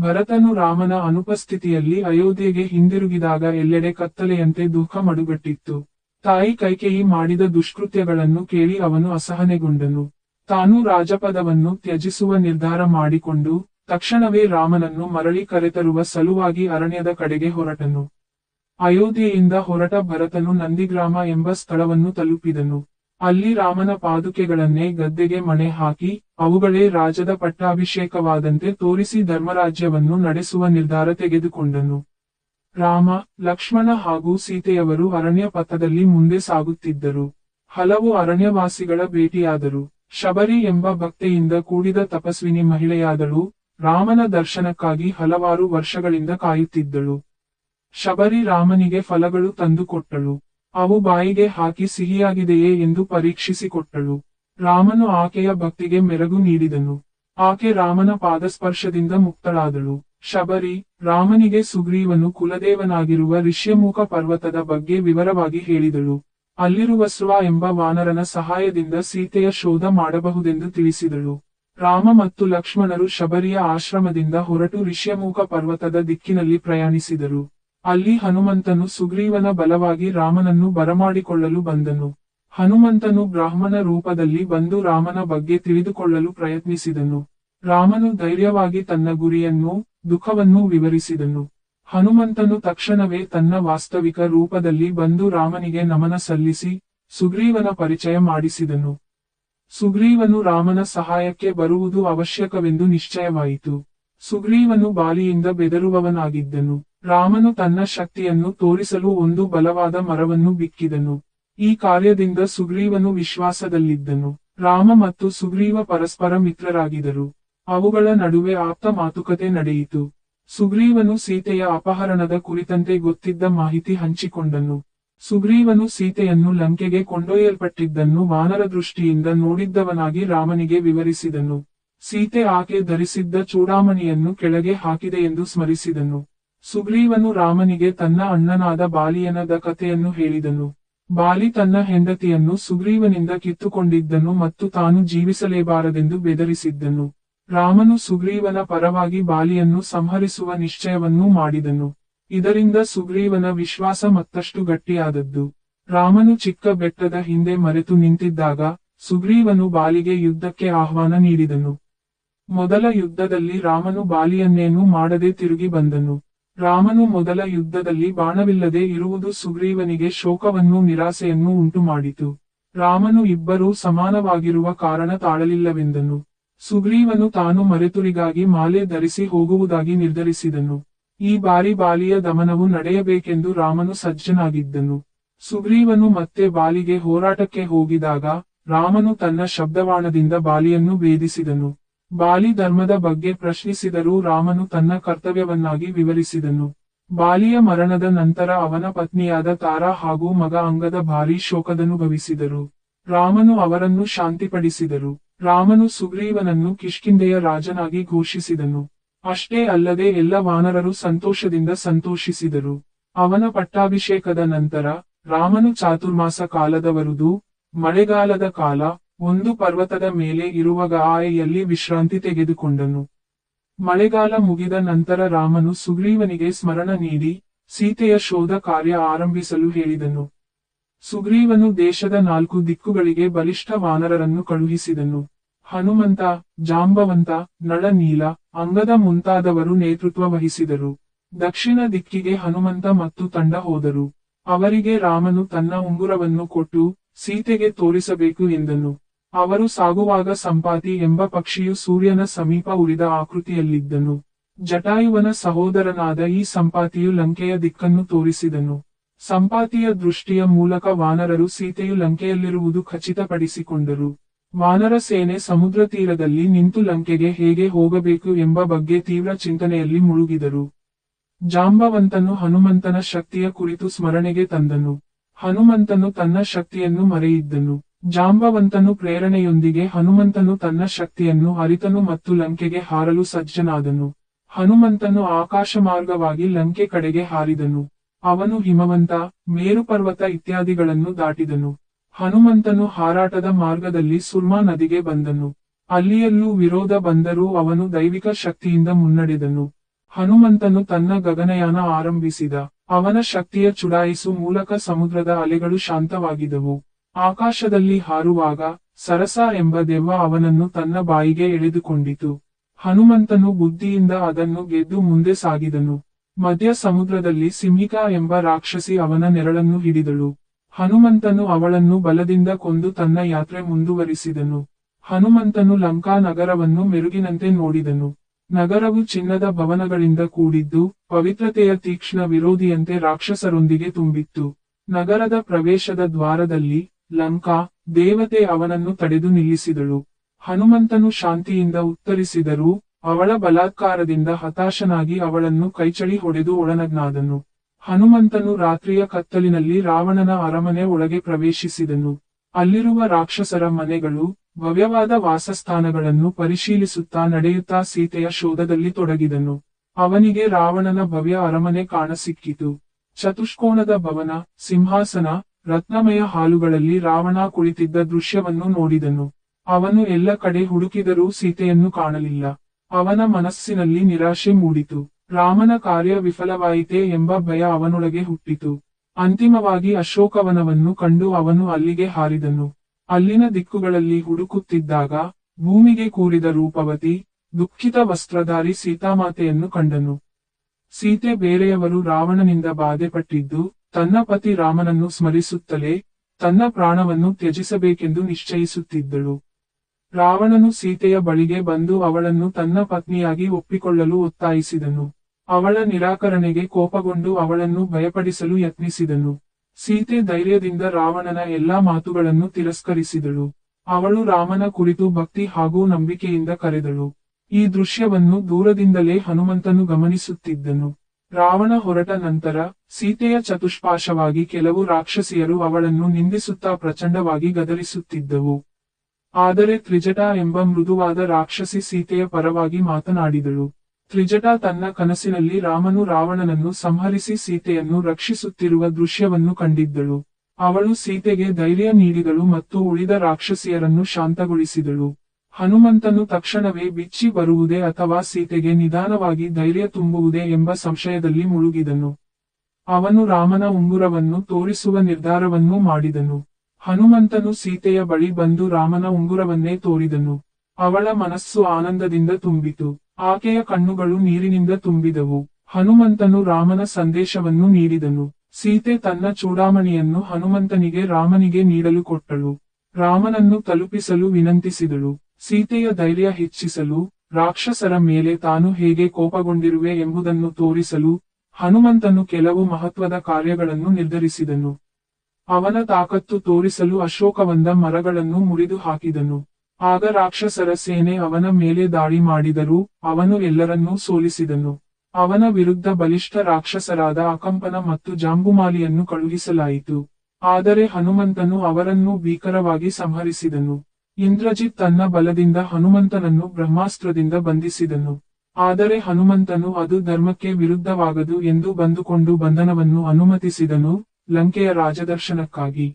ಭರತನು ರಾಮನ ಅನುಪಸ್ಥಿತಿಯಲ್ಲಿ ಅಯೋಧ್ಯೆಗೆ ಹಿಂದಿರುಗಿದಾಗ ಎಲ್ಲೆಡೆ ಕತ್ತಲೆಯಂತೆ ದುಃಖ ಮಡುಗಟ್ಟಿತ್ತು. ತಾಯಿ ಕೈಕೇಯಿ ಮಾಡಿದ ದುಷ್ಕೃತ್ಯಗಳನ್ನು ಕೇಳಿ ಅವನು ಅಸಹನೆಗೊಂಡನು. ತಾನು ರಾಜಪದವನ್ನು ತ್ಯಜಿಸುವ ನಿರ್ಧಾರ ಮಾಡಿಕೊಂಡು, ತಕ್ಷಣವೇ ರಾಮನನ್ನು ಮರಳಿ ಕರೆತರುವ ಸಲುವಾಗಿ ಅರಣ್ಯದ ಕಡೆಗೆ ಹೊರಟನು. ಅಯೋಧ್ಯೆಯಿಂದ ಹೊರಟ ಭರತನು ನಂದಿಗ್ರಾಮ ಎಂಬ ಸ್ಥಳವನ್ನು ತಲುಪಿದನು. ಅಲ್ಲಿ ರಾಮನ ಪಾದುಕೆಗಳನ್ನೇ ಗದ್ದೆಗೆ ಮಣೆ ಹಾಕಿ, ಅವುಗಳೇ ರಾಜದ ಪಟ್ಟಾಭಿಷೇಕವಾದಂತೆ ತೋರಿಸಿ ಧರ್ಮರಾಜ್ಯವನ್ನು ನಡೆಸುವ ನಿರ್ಧಾರ ತೆಗೆದುಕೊಂಡನು. ರಾಮ, ಲಕ್ಷ್ಮಣ ಹಾಗೂ ಸೀತೆಯವರು ಅರಣ್ಯ ಪಥದಲ್ಲಿ ಮುಂದೆ ಸಾಗುತ್ತಿದ್ದರು. ಹಲವು ಅರಣ್ಯವಾಸಿಗಳ ಭೇಟಿಯಾದರು. ಶಬರಿ ಎಂಬ ಭಕ್ತೆಯಿಂದ ಕೂಡಿದ ತಪಸ್ವಿನಿ ಮಹಿಳೆಯಾದಳು, ರಾಮನ ದರ್ಶನಕ್ಕಾಗಿ ಹಲವಾರು ವರ್ಷಗಳಿಂದ ಕಾಯುತ್ತಿದ್ದಳು. ಶಬರಿ ರಾಮನಿಗೆ ಫಲಗಳು ತಂದುಕೊಟ್ಟಳು. ಅವು ಬಾಯಿಗೆ ಹಾಕಿ ಸಿಹಿಯಾಗಿದೆಯೇ ಎಂದು ಪರೀಕ್ಷಿಸಿಕೊಟ್ಟಳು. ರಾಮನು ಆಕೆಯ ಭಕ್ತಿಗೆ ಮೆರಗು ನೀಡಿದನು. ಆಕೆ ರಾಮನ ಪಾದಸ್ಪರ್ಶದಿಂದ ಮುಕ್ತಳಾದಳು. ಶಬರಿ, ರಾಮನಿಗೆ ಸುಗ್ರೀವನು ಕುಲದೇವನಾಗಿರುವ ಋಷ್ಯಮುಖ ಪರ್ವತದ ಬಗ್ಗೆ ವಿವರವಾಗಿ ಹೇಳಿದಳು. ಅಲ್ಲಿರುವ ಸ್ವ ಎಂಬ ವಾನರನ ಸಹಾಯದಿಂದ ಸೀತೆಯ ಶೋಧ ಮಾಡಬಹುದೆಂದು ತಿಳಿಸಿದಳು. ರಾಮ ಮತ್ತು ಲಕ್ಷ್ಮಣರು ಶಬರಿಯ ಆಶ್ರಮದಿಂದ ಹೊರಟು ಋಷ್ಯಮುಖ ಪರ್ವತದ ದಿಕ್ಕಿನಲ್ಲಿ ಪ್ರಯಾಣಿಸಿದರು. ಅಲ್ಲಿ ಹನುಮಂತನು ಸುಗ್ರೀವನ ಬಲವಾಗಿ ರಾಮನನ್ನು ಬರಮಾಡಿಕೊಳ್ಳಲು ಬಂದನು. ಹನುಮಂತನು ಬ್ರಾಹ್ಮಣ ರೂಪದಲ್ಲಿ ಬಂದು ರಾಮನ ಬಗ್ಗೆ ತಿಳಿದುಕೊಳ್ಳಲು ಪ್ರಯತ್ನಿಸಿದನು. ರಾಮನು ಧೈರ್ಯವಾಗಿ ತನ್ನ ಗುರಿಯನ್ನು ದುಃಖವನ್ನೂ ವಿವರಿಸಿದನು. ಹನುಮಂತನು ತಕ್ಷಣವೇ ತನ್ನ ವಾಸ್ತವಿಕ ರೂಪದಲ್ಲಿ ಬಂದು ರಾಮನಿಗೆ ನಮನ ಸಲ್ಲಿಸಿ, ಸುಗ್ರೀವನ ಪರಿಚಯ ಮಾಡಿಸಿದನು. ಸುಗ್ರೀವನು ರಾಮನ ಸಹಾಯಕ್ಕೆ ಬರುವುದು ಅವಶ್ಯಕವೆಂದು ನಿಶ್ಚಯವಾಯಿತು. ಸುಗ್ರೀವನು ಬಾಲಿಯಿಂದ ಬೆದರುವವನಾಗಿದ್ದನು. ರಾಮನು ತನ್ನ ಶಕ್ತಿಯನ್ನು ತೋರಿಸಲು ಒಂದು ಬಲವಾದ ಮರವನ್ನು ಬಿಕ್ಕಿದನು. ಈ ಕಾರ್ಯದಿಂದ ಸುಗ್ರೀವನು ವಿಶ್ವಾಸದಲ್ಲಿದ್ದನು. ರಾಮ ಮತ್ತು ಸುಗ್ರೀವ ಪರಸ್ಪರ ಮಿತ್ರರಾಗಿದರು ಅವುಗಳ ನಡುವೆ ಆಪ್ತ ಮಾತುಕತೆ ನಡೆಯಿತು. ಸುಗ್ರೀವನು ಸೀತೆಯ ಅಪಹರಣದ ಕುರಿತಂತೆ ಗೊತ್ತಿದ್ದ ಮಾಹಿತಿ ಹಂಚಿಕೊಂಡನು. ಸುಗ್ರೀವನು ಸೀತೆಯನ್ನು ಲಂಕೆಗೆ ಕೊಂಡೊಯ್ಯಲ್ಪಟ್ಟಿದ್ದನ್ನು ವಾನರ ದೃಷ್ಟಿಯಿಂದ ನೋಡಿದ್ದವನಾಗಿ ರಾಮನಿಗೆ ವಿವರಿಸಿದನು. ಸೀತೆ ಆಕೆ ಧರಿಸಿದ್ದ ಚೂಡಾಮಣಿಯನ್ನು ಕೆಳಗೆ ಹಾಕಿದೆ ಎಂದು ಸ್ಮರಿಸಿದನು. ಸುಗ್ರೀವನು ರಾಮನಿಗೆ ತನ್ನ ಅಣ್ಣನಾದ ಬಾಲಿಯನದ ಕಥೆಯನ್ನು ಹೇಳಿದನು. ಬಾಲಿ ತನ್ನ ಹೆಂಡತಿಯನ್ನು ಸುಗ್ರೀವನಿಂದ ಕಿತ್ತುಕೊಂಡಿದ್ದನು ಮತ್ತು ತಾನು ಜೀವಿಸಲೇಬಾರದೆಂದು ಬೆದರಿಸಿದ್ದನು. ರಾಮನು ಸುಗ್ರೀವನ ಪರವಾಗಿ ಬಾಲಿಯನ್ನು ಸಂಹರಿಸುವ ನಿಶ್ಚಯವನ್ನೂ ಮಾಡಿದನು. ಇದರಿಂದ ಸುಗ್ರೀವನ ವಿಶ್ವಾಸ ಮತ್ತಷ್ಟು ಗಟ್ಟಿಯಾದದ್ದು. ರಾಮನು ಚಿಕ್ಕ ಬೆಟ್ಟದ ಹಿಂದೆ ಮರೆತು ನಿಂತಿದ್ದಾಗ ಸುಗ್ರೀವನು ಬಾಲಿಗೆ ಯುದ್ಧಕ್ಕೆ ಆಹ್ವಾನ ನೀಡಿದನು. ಮೊದಲ ಯುದ್ಧದಲ್ಲಿ ರಾಮನು ಬಾಲಿಯನ್ನೇನೂ ಮಾಡದೆ ತಿರುಗಿ ಬಂದನು. ರಾಮನು ಮೊದಲ ಯುದ್ಧದಲ್ಲಿ ಬಾಣವಿಲ್ಲದೆ ಇರುವುದು ಸುಗ್ರೀವನಿಗೆ ಶೋಕವನ್ನು ನಿರಾಸೆಯನ್ನು ಉಂಟುಮಾಡಿತು. ರಾಮನು ಇಬ್ಬರೂ ಸಮಾನವಾಗಿರುವ ಕಾರಣ ತಾಳಲಿಲ್ಲವೆಂದನು. ಸುಗ್ರೀವನು ತಾನು ಮರೆತುರಿಗಾಗಿ ಮಾಲೆ ಧರಿಸಿ ಹೋಗುವುದಾಗಿ ನಿರ್ಧರಿಸಿದನು. ಈ ಬಾರಿ ಬಾಲಿಯ ದಮನವು ನಡೆಯಬೇಕೆಂದು ರಾಮನು ಸಜ್ಜನಾಗಿದ್ದನು. ಸುಗ್ರೀವನು ಮತ್ತೆ ಬಾಲಿಗೆ ಹೋರಾಟಕ್ಕೆ ಹೋಗಿದಾಗ ರಾಮನು ತನ್ನ ಶಬ್ದವಾಣದಿಂದ ಬಾಲಿಯನ್ನು ಭೇದಿಸಿದನು. ಬಾಲಿ ಧರ್ಮದ ಬಗ್ಗೆ ಪ್ರಶ್ನಿಸಿದರೂ ರಾಮನು ತನ್ನ ಕರ್ತವ್ಯವನ್ನಾಗಿ ವಿವರಿಸಿದನು. ಬಾಲಿಯ ಮರಣದ ನಂತರ ಅವನ ಪತ್ನಿಯಾದ ತಾರಾ ಹಾಗೂ ಮಗ ಅಂಗದ ಭಾರೀ ಶೋಕದನುಭವಿಸಿದರು. ರಾಮನು ಅವರನ್ನು ಶಾಂತಿಪಡಿಸಿದರು. ರಾಮನು ಸುಗ್ರೀವನನ್ನು ಕಿಷ್ಕಿಂದೆಯ ರಾಜನಾಗಿ ಘೋಷಿಸಿದನು. ಅಷ್ಟೇ ಅಲ್ಲದೆ ಎಲ್ಲ ವಾನರರು ಸಂತೋಷದಿಂದ ಸಂತೋಷಿಸಿದರು. ಅವನ ಪಟ್ಟಾಭಿಷೇಕದ ನಂತರ ರಾಮನು ಚಾತುರ್ಮಾಸ ಕಾಲದವರುದು ಮಳೆಗಾಲದ ಕಾಲ ಒಂದು ಪರ್ವತದ ಮೇಲೆ ಇರುವ ಗಾಯೆಯಲ್ಲಿ ವಿಶ್ರಾಂತಿ ತೆಗೆದುಕೊಂಡನು. ಮಳೆಗಾಲ ಮುಗಿದ ನಂತರ ರಾಮನು ಸುಗ್ರೀವನಿಗೆ ಸ್ಮರಣ ನೀಡಿ ಸೀತೆಯ ಶೋಧ ಕಾರ್ಯ ಆರಂಭಿಸಲು ಹೇಳಿದನು. ಸುಗ್ರೀವನು ದೇಶದ ನಾಲ್ಕು ದಿಕ್ಕುಗಳಿಗೆ ಬಲಿಷ್ಠ ವಾನರರನ್ನು ಕಳುಹಿಸಿದನು. ಹನುಮಂತ, ಜಾಂಬವಂತ ನಳನೀಲ ಅಂಗದ ಮುಂತಾದವರು ನೇತೃತ್ವ ವಹಿಸಿದರು. ದಕ್ಷಿಣ ದಿಕ್ಕಿಗೆ ಹನುಮಂತ ಮತ್ತು ತಂಡ ಹೋದರು. ಅವರಿಗೆ ರಾಮನು ತನ್ನ ಉಂಗುರವನ್ನು ಕೊಟ್ಟು ಸೀತೆಗೆ ತೋರಿಸಬೇಕು ಎಂದನು. ಅವರು ಸಾಗುವಾಗ ಸಂಪಾತಿ ಎಂಬ ಪಕ್ಷಿಯು ಸೂರ್ಯನ ಸಮೀಪ ಉಳಿದ ಆಕೃತಿಯಲ್ಲಿದ್ದನು. ಜಟಾಯುವನ ಸಹೋದರನಾದ ಈ ಸಂಪಾತಿಯು ಲಂಕೆಯ ದಿಕ್ಕನ್ನು ತೋರಿಸಿದನು. ಸಂಪಾತಿಯ ದೃಷ್ಟಿಯ ಮೂಲಕ ವಾನರರು ಸೀತೆಯು ಲಂಕೆಯಲ್ಲಿರುವುದು ಖಚಿತಪಡಿಸಿಕೊಂಡರು. ವಾನರ ಸೇನೆ ಸಮುದ್ರ ತೀರದಲ್ಲಿ ನಿಂತು ಲಂಕೆಗೆ ಹೇಗೆ ಹೋಗಬೇಕು ಎಂಬ ಬಗ್ಗೆ ತೀವ್ರ ಚಿಂತನೆಯಲ್ಲಿ ಮುಳುಗಿದರು. ಜಾಂಬವಂತನು ಹನುಮಂತನ ಶಕ್ತಿಯ ಕುರಿತು ಸ್ಮರಣೆಗೆ ತಂದನು. ಹನುಮಂತನು ತನ್ನ ಶಕ್ತಿಯನ್ನು ಮರೆಯಿದ್ದನು. ಜಾಂಬವಂತನು ಪ್ರೇರಣೆಯೊಂದಿಗೆ ಹನುಮಂತನು ತನ್ನ ಶಕ್ತಿಯನ್ನು ಅರಿತನು ಮತ್ತು ಲಂಕೆಗೆ ಹಾರಲು ಸಜ್ಜನಾದನು. ಹನುಮಂತನು ಆಕಾಶ ಮಾರ್ಗವಾಗಿ ಲಂಕೆ ಕಡೆಗೆ ಹಾರಿದನು. ಅವನು ಹಿಮವಂತ, ಮೇರುಪರ್ವತ ಇತ್ಯಾದಿಗಳನ್ನು ದಾಟಿದನು. ಹನುಮಂತನು ಹಾರಾಟದ ಮಾರ್ಗದಲ್ಲಿ ಸುರ್ಮಾ ನದಿಗೆ ಬಂದನು. ಅಲ್ಲಿಯಲ್ಲೂ ವಿರೋಧ ಬಂದರೂ ಅವನು ದೈವಿಕ ಶಕ್ತಿಯಿಂದ ಮುನ್ನಡೆದನು. ಹನುಮಂತನು ತನ್ನ ಗಗನಯಾನ ಆರಂಭಿಸಿದ. ಅವನ ಶಕ್ತಿಯ ಚುಡಾಯಿಸು ಮೂಲಕ ಸಮುದ್ರದ ಅಲೆಗಳು ಶಾಂತವಾಗಿದವು. ಆಕಾಶದಲ್ಲಿ ಹಾರುವಾಗ ಸರಸ ಎಂಬ ದೆವ್ವ ಅವನನ್ನು ತನ್ನ ಬಾಯಿಗೆ ಎಳೆದುಕೊಂಡಿತು. ಹನುಮಂತನು ಬುದ್ಧಿಯಿಂದ ಅದನ್ನು ಗೆದ್ದು ಮುಂದೆ ಸಾಗಿದನು. ಮಧ್ಯ ಸಮುದ್ರದಲ್ಲಿ ಸಿಂಹಿಕಾ ಎಂಬ ರಾಕ್ಷಸಿ ಅವನ ನೆರಳನ್ನು ಹಿಡಿದಳು. ಹನುಮಂತನು ಅವಳನ್ನು ಬಲದಿಂದ ಕೊಂದು ತನ್ನ ಯಾತ್ರೆ ಮುಂದುವರಿಸಿದನು. ಹನುಮಂತನು ಲಂಕಾ ನಗರವನ್ನು ಮೆರುಗಿನಂತೆ ನೋಡಿದನು. ನಗರವು ಚಿನ್ನದ ಭವನಗಳಿಂದ ಕೂಡಿದ್ದು, ಪವಿತ್ರತೆಯ ತೀಕ್ಷ್ಣ ವಿರೋಧಿಯಂತೆ ರಾಕ್ಷಸರೊಂದಿಗೆ ತುಂಬಿತ್ತು. ನಗರದ ಪ್ರವೇಶದ ದ್ವಾರದಲ್ಲಿ ಲಂಕಾ, ದೇವತೆ ಅವನನ್ನು ತಡೆದು ನಿಲ್ಲಿಸಿದಳು. ಹನುಮಂತನು ಶಾಂತಿಯಿಂದ ಉತ್ತರಿಸಿದರೂ, ಅವಳ ಬಲಾತ್ಕಾರದಿಂದ ಹತಾಶನಾಗಿ ಅವಳನ್ನು ಕೈಚಳಿ ಹೊಡೆದು ಒಳನಗ್ನಾದನು ಹನುಮಂತನು ರಾತ್ರಿಯ ಕತ್ತಲಿನಲ್ಲಿ ರಾವಣನ ಅರಮನೆ ಒಳಗೆ ಪ್ರವೇಶಿಸಿದನು. ಅಲ್ಲಿರುವ ರಾಕ್ಷಸರ ಮನೆಗಳು, ಭವ್ಯವಾದ ವಾಸಸ್ಥಾನಗಳನ್ನು ಪರಿಶೀಲಿಸುತ್ತಾ ನಡೆಯುತ್ತಾ ಸೀತೆಯ ಶೋಧದಲ್ಲಿ ತೊಡಗಿದನು. ಅವನಿಗೆ ರಾವಣನ ಭವ್ಯ ಅರಮನೆ ಕಾಣಸಿಕ್ಕಿತು. ಚತುಷ್ಕೋಣದ ಭವನ, ಸಿಂಹಾಸನ ರತ್ನಮಯ ಹಾಲುಗಳಲ್ಲಿ ರಾವಣ ಕುಳಿತಿದ್ದ ದೃಶ್ಯವನ್ನು ನೋಡಿದನು. ಅವನು ಎಲ್ಲ ಕಡೆ ಹುಡುಕಿದರೂ ಸೀತೆಯನ್ನು ಕಾಣಲಿಲ್ಲ. ಅವನ ಮನಸ್ಸಿನಲ್ಲಿ ನಿರಾಶೆ ಮೂಡಿತು. ರಾಮನ ಕಾರ್ಯ ವಿಫಲವಾಯಿತೇ ಎಂಬ ಭಯ ಅವನೊಳಗೆ ಹುಟ್ಟಿತು. ಅಂತಿಮವಾಗಿ ಅಶೋಕವನವನ್ನು ಕಂಡು ಅವನು ಅಲ್ಲಿಗೆ ಹಾರಿದನು. ಅಲ್ಲಿನ ದಿಕ್ಕುಗಳಲ್ಲಿ ಹುಡುಕುತ್ತಿದ್ದಾಗ, ಭೂಮಿಗೆ ಕೂರಿದ ರೂಪವತಿ, ದುಃಖಿತ ವಸ್ತ್ರಧಾರಿ ಸೀತಾಮಾತೆಯನ್ನು ಕಂಡನು. ಸೀತೆ ಬೇರೆಯವರು ರಾವಣನಿಂದ ಬಾಧೆಪಟ್ಟಿದ್ದು ತನ್ನ ಪತಿ ರಾಮನನ್ನು ಸ್ಮರಿಸುತ್ತಲೇ ತನ್ನ ಪ್ರಾಣವನ್ನು ತ್ಯಜಿಸಬೇಕೆಂದು ನಿಶ್ಚಯಿಸುತ್ತಿದ್ದಳು. ರಾವಣನು ಸೀತೆಯ ಬಳಿಗೆ ಬಂದು ಅವಳನ್ನು ತನ್ನ ಪತ್ನಿಯಾಗಿ ಒಪ್ಪಿಕೊಳ್ಳಲು ಒತ್ತಾಯಿಸಿದನು. ಅವಳ ನಿರಾಕರಣೆಗೆ ಕೋಪಗೊಂಡು ಅವಳನ್ನು ಭಯಪಡಿಸಲು ಯತ್ನಿಸಿದನು. ಸೀತೆ ಧೈರ್ಯದಿಂದ ರಾವಣನ ಎಲ್ಲಾ ಮಾತುಗಳನ್ನು ತಿರಸ್ಕರಿಸಿದಳು. ಅವಳು ರಾಮನ ಕುರಿತು ಭಕ್ತಿ ಹಾಗೂ ನಂಬಿಕೆಯಿಂದ ಕರೆದಳು. ಈ ದೃಶ್ಯವನ್ನು ದೂರದಿಂದಲೇ ಹನುಮಂತನು ಗಮನಿಸುತ್ತಿದ್ದನು. ರಾವಣ ಹೊರಟ ನಂತರ ಸೀತೆಯ ಚತುಷ್ಪಾಶವಾಗಿ ಕೆಲವು ರಾಕ್ಷಸಿಯರು ಅವಳನ್ನು ನಿಂದಿಸುತ್ತಾ ಪ್ರಚಂಡವಾಗಿ ಗದರಿಸುತ್ತಿದ್ದವು. ಆದರೆ ತ್ರಿಜಟ ಎಂಬ ಮೃದುವಾದ ರಾಕ್ಷಸಿ ಸೀತೆಯ ಪರವಾಗಿ ಮಾತನಾಡಿದಳು. ತ್ರಿಜಟ ತನ್ನ ಕನಸಿನಲ್ಲಿ ರಾಮನು ರಾವಣನನ್ನು ಸಂಹರಿಸಿ ಸೀತೆಯನ್ನು ರಕ್ಷಿಸುತ್ತಿರುವ ದೃಶ್ಯವನ್ನು ಕಂಡಿದ್ದಳು. ಅವಳು ಸೀತೆಗೆ ಧೈರ್ಯ ನೀಡಿದಳು ಮತ್ತು ಉಳಿದ ರಾಕ್ಷಸಿಯರನ್ನು ಶಾಂತಗೊಳಿಸಿದಳು. ಹನುಮಂತನು ತಕ್ಷಣವೇ ಬಿಚ್ಚಿ ಬರುವುದೇ ಅಥವಾ ಸೀತೆಗೆ ನಿಧಾನವಾಗಿ ಧೈರ್ಯ ತುಂಬುವುದೇ ಎಂಬ ಸಂಶಯದಲ್ಲಿ ಮುಳುಗಿದನು. ಅವನು ರಾಮನ ಉಂಗುರವನ್ನು ತೋರಿಸುವ ನಿರ್ಧಾರವನ್ನೂ ಮಾಡಿದನು. ಹನುಮಂತನು ಸೀತೆಯ ಬಳಿ ಬಂದು ರಾಮನ ಉಂಗುರವನ್ನೇ ತೋರಿದನು. ಅವಳ ಮನಸ್ಸು ಆನಂದದಿಂದ ತುಂಬಿತು. ಆಕೆಯ ಕಣ್ಣುಗಳು ನೀರಿನಿಂದ ತುಂಬಿದವು. ಹನುಮಂತನು ರಾಮನ ಸಂದೇಶವನ್ನು ನೀಡಿದನು. ಸೀತೆ ತನ್ನ ಚೂಡಾಮಣಿಯನ್ನು ಹನುಮಂತನಿಗೆ ರಾಮನಿಗೆ ನೀಡಲು ಕೊಟ್ಟಳು. ರಾಮನನ್ನು ತಲುಪಿಸಲು ವಿನಂತಿಸಿದಳು. ಸೀತೆಯ ಧೈರ್ಯ ಹೆಚ್ಚಿಸಲು ರಾಕ್ಷಸರ ಮೇಲೆ ತಾನು ಹೇಗೆ ಕೋಪಗೊಂಡಿರುವೆ ಎಂಬುದನ್ನು ತೋರಿಸಲು ಹನುಮಂತನು ಕೆಲವು ಮಹತ್ವದ ಕಾರ್ಯಗಳನ್ನು ನಿರ್ಧರಿಸಿದನು. ಅವನ ತಾಕತ್ತು ತೋರಿಸಲು ಅಶೋಕವಂದ ಮರಗಳನ್ನು ಮುರಿದು ಹಾಕಿದನು. ಆಗ ರಾಕ್ಷಸರ ಸೇನೆ ಅವನ ಮೇಲೆ ದಾಳಿ ಮಾಡಿದರೂ ಅವನು ಎಲ್ಲರನ್ನೂ ಸೋಲಿಸಿದನು. ಅವನ ವಿರುದ್ಧ ಬಲಿಷ್ಠ ರಾಕ್ಷಸರಾದ ಅಕಂಪನ ಮತ್ತು ಜಾಂಬುಮಾಲಿಯನ್ನು ಕಳುಹಿಸಲಾಯಿತು. ಆದರೆ ಹನುಮಂತನು ಅವರನ್ನು ಭೀಕರವಾಗಿ ಸಂಹರಿಸಿದನು. ಇಂದ್ರಜಿತ್ ತನ್ನ ಬಲದಿಂದ ಹನುಮಂತನನ್ನು ಬ್ರಹ್ಮಾಸ್ತ್ರದಿಂದ ಬಂಧಿಸಿದನು. ಆದರೆ ಹನುಮಂತನು ಅದು ಧರ್ಮಕ್ಕೆ ವಿರುದ್ಧವಾಗದು ಎಂದು ಬಂದುಕೊಂಡು ಬಂಧನವನ್ನು ಅನುಮತಿಸಿದನು ಲಂಕೆಯ ರಾಜದರ್ಶನಕ್ಕಾಗಿ.